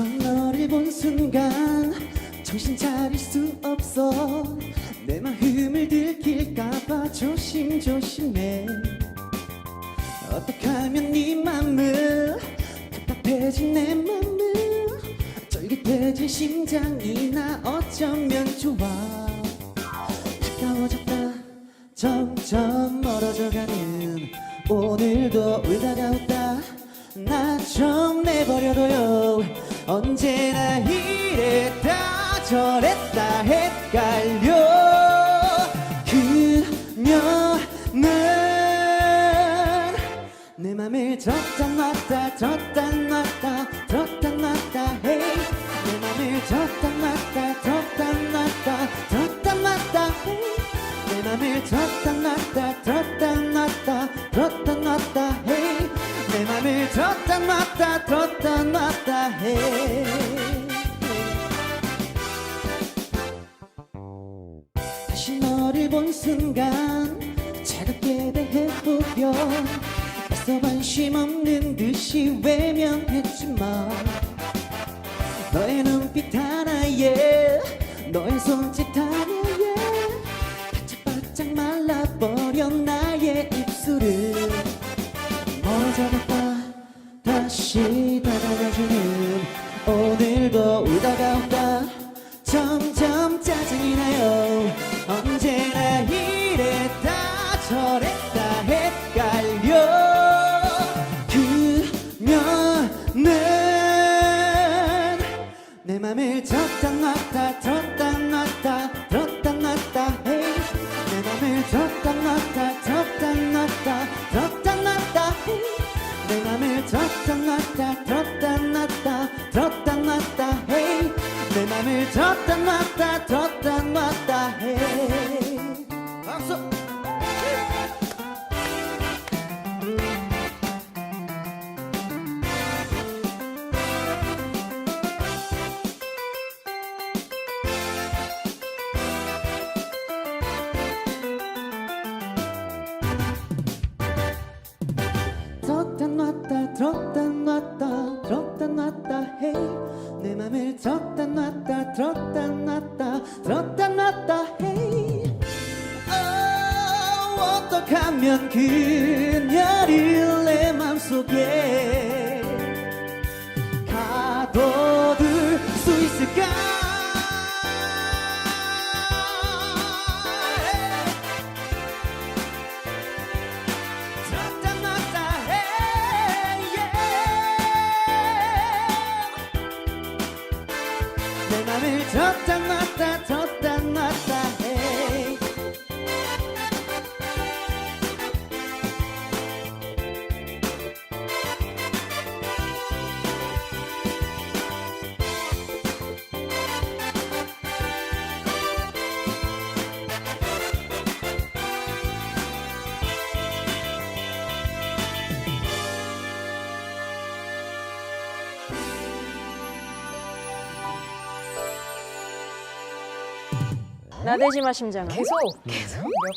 너를 본 순간 정신 차릴 수 없어. 내 마음을 들킬까봐 조심조심해. 어떻게 하면 네 맘을 답답해진 내 맘을 쫄깃해진 심장이 나 어쩌면 좋아. 가까워졌다. 점점 멀어져가는 오늘도 울다가 웃다 나 좀 내버려둬요 언제나 이랬다 저랬다 헷갈려. 그녀는 내 맘을 줬다 놨다 줬다 놨다 줬다 놨다 헤이 내 맘을 줬다 놨다 줬다 놨다 줬다 놨다 헤이 내 맘을 줬다 놨다 줬다 놨다 줬다 놨다 헤이 내 맘을 줬다 놨다 줬다 놨다 헤이 다시 너를 본 순간 차갑게 대해보려 애써 관심 없는 듯이 외면했지만 너의 눈빛 하나에 너의 손짓 하나 맘을 줬다 놨다 줬다 놨다 줬다 놨다 헤이 내 맘을 줬다 놨다 줬다 놨다 줬다 놨다 헤이 내 맘을 줬다 놨다 줬다 놨다 줬다 놨다 헤이 내 맘을 줬다 놨다 줬다 놨다 헤 놨다 줬다 놨다 줬다 놨다 헤이 내 맘을 줬다 놨다 줬다 놨다 줬다 놨다 헤이 어, 어떡하면 그녀를 내 맘속에 내 맘을 줬다 놨다 줬다 놨다 나대지마 심장아. 계속 계속 몇